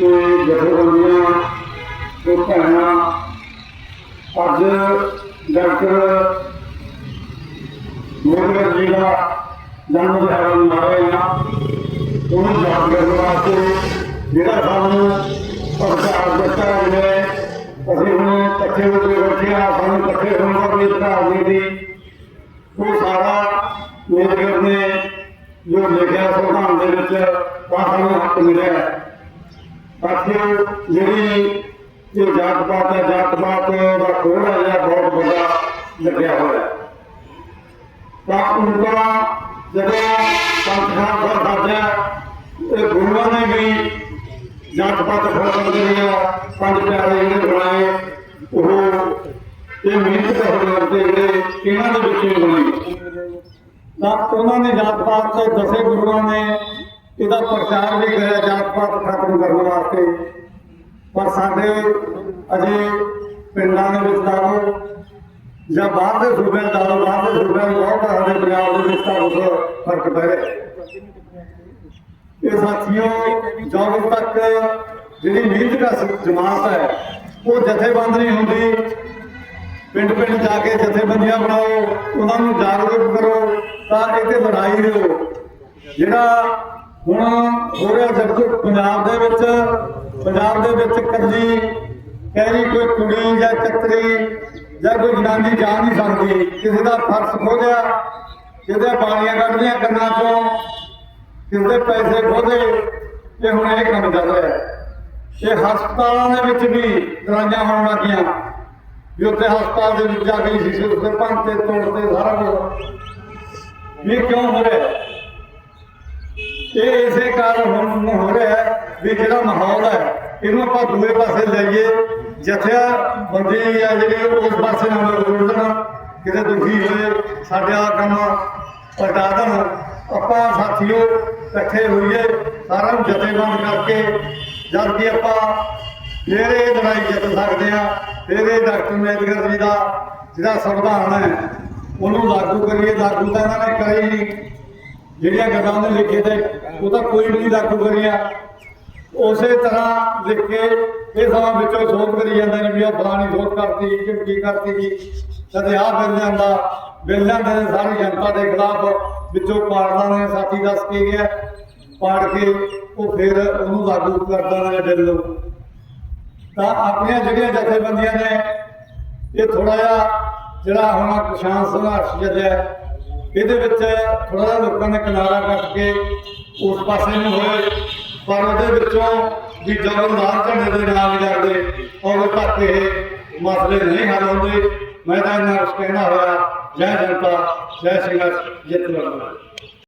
ਤੇ ਜਥੇਬੰਦੀਆਂ ਤੇ ਭੈਣਾਂ ਅੱਜ ਡਾਕਟਰ ਮੋਹਨ ਜੀ ਦਾ ਜਨਮ ਦਿਹਾੜਾ ਮਨਾ ਉਹਨੂੰ ਯਾਦ ਕਰਨ ਵਾਸਤੇ ਜਿਹੜਾ ਸਾਨੂੰ ਪ੍ਰਚਾਰ ਦਿੱਤਾ ਹੈ ਅਸੀਂ ਹੁਣ ਇਕੱਠੇ ਹੋ ਕੇ ਬੈਠੇ ਹਾਂ ਸਾਨੂੰ ਇਕੱਠੇ ਹੋਣ ਦਾ ਕੋਈ ਅਧਿਕਾਰ ਦੀ ਉਹ ਸਾਰਾ ਮੇਰੇ ਨੇ ਜੋ ਲਿਖਿਆ ਸੰਵਿਧਾਨ ਦੇ ਵਿੱਚ ਤਾਂ ਸਾਨੂੰ ਹੱਕ ਮਿਲਿਆ ਸਾਥੀਓ, ਜਿਹੜੀ ਇਹ ਜਾਤ ਪਾਤ ਹੈ ਜਾਤ ਪਾਤ ਦਾ ਕੋਲ ਜਿਹੜਾ ਬਹੁਤ ਵੱਡਾ ਲੱਗਿਆ ਹੋਇਆ ਹੈ। ਤਾਂ ਉਹਨਾਂ ਜਦੋਂ ਸੰਖਾਂ ਦਾ ਸਾਜਿਆ ਇਹ ਗੁਰੂਆਂ ਨੇ ਵੀ ਜਾਤ ਪਾਤ ਖਤਮ ਕਰਿਆ ਪੰਜ ਪਿਆਰੇ ਜਿਹੜੇ ਬਣਾਏ, ਉਹ ਇਹ ਮਿਹਨਤ ਕਰਨ ਵਾਸਤੇ ਜਿਹੜੇ ਇਹਨਾਂ ਦੇ ਵਿੱਚ ਬਣਾਏ। ਤਾਂ ਉਹਨਾਂ ਨੇ ਜਾਤ ਪਾਤ ਦੇ ਦਸੇ ਗੁਰੂਆਂ ਨੇ ਇਹਦਾ ਪ੍ਰਚਾਰ ਵੀ ਕਰਿਆ ਜਾਤ ਖਤਮ ਕਰਨ ਵਾਸਤੇ। ਪਰ ਸਾਡੇ ਅਜੇ ਪਿੰਡਾਂ ਦੇ ਵਿੱਚ ਦਾਰੋ ਜਾਂ ਬਾਹਰ ਦੇ ਸੂਬਿਆਂ ਦਾ ਬਾਹਰ ਦੇ ਸੂਬਿਆਂ ਨੂੰ ਬਹੁਤ ਸਾਡੇ ਪੰਜਾਬ ਦੇ ਵਿੱਚ ਤਾਂ ਬਹੁਤ ਫ਼ਰਕ ਪੈ ਰਿਹਾ। ਇਹ ਸਾਥੀਓ, ਜਦੋਂ ਤੱਕ ਜਿਹੜੀ ਮਿਹਨਤ ਦਾ ਜਮਾਤ ਹੈ, ਉਹ ਜਥੇਬੰਦ ਨਹੀਂ ਹੁੰਦੀ। ਪਿੰਡ ਪਿੰਡ ਜਾ ਕੇ ਜਥੇਬੰਦੀਆਂ ਬਣਾਓ, ਉਹਨਾਂ ਨੂੰ ਜਾਗਰੂਕ ਕਰੋ, ਤਾਂ ਇਹ ਲੜਾਈ ਦਿਓ ਜਿਹੜਾ ਹੁਣ ਹੋ ਰਿਹਾ ਜਦ ਪੰਜਾਬ ਦੇ ਵਿੱਚ, ਪੰਜਾਬ ਦੇ ਵਿੱਚ ਕੱਲੀ ਕਹਿਰੀ ਕੋਈ ਕੁੜੀ ਜਾਂ ਚੱਤਰੀ ਜਾਂ ਕੋਈ ਜਨਾਨੀ ਜਾ ਨਹੀਂ ਸਕਦੀ, ਕਿਸੇ ਦਾ ਫਰਸ਼ ਖੋਲਿਆ ਕਿਤੇ ਪਾਣੀਆਂ ਕੱਢਦੀਆਂ ਕੰਨਾਂ ਚੋਂ, ਕਿਸੇ ਦੇ ਪੈਸੇ ਖੋਦੇ ਤੇ ਹੁਣ ਇਹ ਕੰਮ ਚੱਲ ਰਿਹਾ ਇਹ ਹਸਪਤਾਲਾਂ ਦੇ ਵਿੱਚ ਵੀ ਦਵਾਈਆਂ ਹੋਣ ਲੱਗੀਆਂ, ਵੀ ਉੱਥੇ ਹਸਪਤਾਲ ਦੇ ਵਿੱਚ ਜਾ ਕੇ ਸ਼ੀਸ਼ੇ ਉੱਤੇ ਭੰਨ ਤੇ ਤੋੜ ਤੇ ਸਾਰਾ ਕੁਝ ਇਹ ਕਿਉਂ ਹੋ ਰਿਹਾ ਇਹ ਇਸੇ ਕਾਰਨ ਹੁਣ ਹੋ ਰਿਹਾ ਹੈ ਵੀ ਜਿਹੜਾ ਮਾਹੌਲ ਹੈ, ਇਹਨੂੰ ਆਪਾਂ ਦੂਏ ਪਾਸੇ ਲਈਏ। ਜਥਿਆ ਬੰਦੀ ਆ ਜਿਹੜੇ, ਉਸ ਪਾਸੇ ਨਾਲ ਜੋੜ ਕਿਤੇ ਦੁਖੀ ਹੋਏ, ਸਾਡੇ ਆ ਕੰਮ ਪਟਾ ਦੇਣ। ਆਪਾਂ ਸਾਥੀਓ ਇਕੱਠੇ ਹੋਈਏ, ਸਾਰਿਆਂ ਨੂੰ ਜਥੇਬੰਦ ਕਰਕੇ, ਜਦ ਕਿ ਆਪਾਂ ਫਿਰ ਇਹ ਲੜਾਈ ਜਿੱਤ ਸਕਦੇ ਆ ਫਿਰ ਇਹ ਡਾਕਟਰ ਅੰਬੇਦਕਰ ਜੀ ਦਾ ਜਿਹੜਾ ਸੰਵਿਧਾਨ ਹੈ, ਉਹਨੂੰ ਲਾਗੂ ਕਰੀਏ। ਲਾਗੂ ਤਾਂ ਇਹਨਾਂ ਨੇ ਕਰੀ ਨਹੀਂ। ਜਿਹੜੀਆਂ ਗੱਲਾਂ ਉਹਨੇ ਲਿਖੇ ਤੇ ਉਹ ਤਾਂ ਕੋਈ ਵੀ ਨਹੀਂ ਲਾਗੂ ਕਰੀਆਂ ਉਸੇ ਤਰ੍ਹਾਂ ਲਿਖ ਕੇ ਇਹ ਸਮਾਂ ਵਿੱਚੋਂ ਸੋਧ ਕਰੀ ਜਾਂਦੇ ਨੇ ਵੀ ਆ ਫਲਾਣੀ ਸੋਧ ਕਰਤੀ ਕਿ ਕੀ ਕਰਤੀ ਜੀ। ਕਦੇ ਆ ਬਿੱਲ ਜਾਂਦਾ ਬਿੱਲ ਜਾਂਦੇ ਸਾਰੀ ਜਨਤਾ ਦੇ ਖਿਲਾਫ ਵਿੱਚੋਂ ਪਾੜਦਾ ਨੇ ਸਾਥੀ ਦੱਸ ਕੇ ਗਿਆ। ਪਾੜ ਕੇ ਉਹ ਫਿਰ ਉਹਨੂੰ ਲਾਗੂ ਕਰਦਾ ਨੇ ਬਿੱਲ। ਤਾਂ ਆਪਣੀਆਂ ਜਿਹੜੀਆਂ ਜਥੇਬੰਦੀਆਂ ਨੇ, ਇਹ ਥੋੜਾ ਜਿਹਾ ਜਿਹੜਾ ਹੁਣ ਕਿਸਾਨ ਸੰਘਰਸ਼ ਚੱਲਿਆ ਇਹਦੇ ਵਿੱਚ ਥੋੜਾ ਜਿਹਾ ਲੋਕਾਂ ਨੇ ਕਿਨਾਰਾ ਕੱਟ ਕੇ ਉਸ ਪਾਸੇ ਨੂੰ ਹੋਏ, ਪਰ ਉਹਦੇ ਵਿੱਚੋਂ ਵੀ ਜਦੋਂ ਨਾਲ ਝੰਡੇ ਦੇ ਨਾਲ ਨਹੀਂ ਲੱਗਦੇ ਉਦੋਂ ਤੱਕ ਇਹ ਮਸਲੇ ਨਹੀਂ ਹੱਲ ਹੁੰਦੇ, ਮੈਂ ਤਾਂ ਇਹਨਾਂ ਕਹਿਣਾ ਹੋਇਆ। ਜੈ ਜਨਤਾ, ਜੈ ਸੰਘਰਸ਼ ਜਿੱਤ ਲੜਨਾ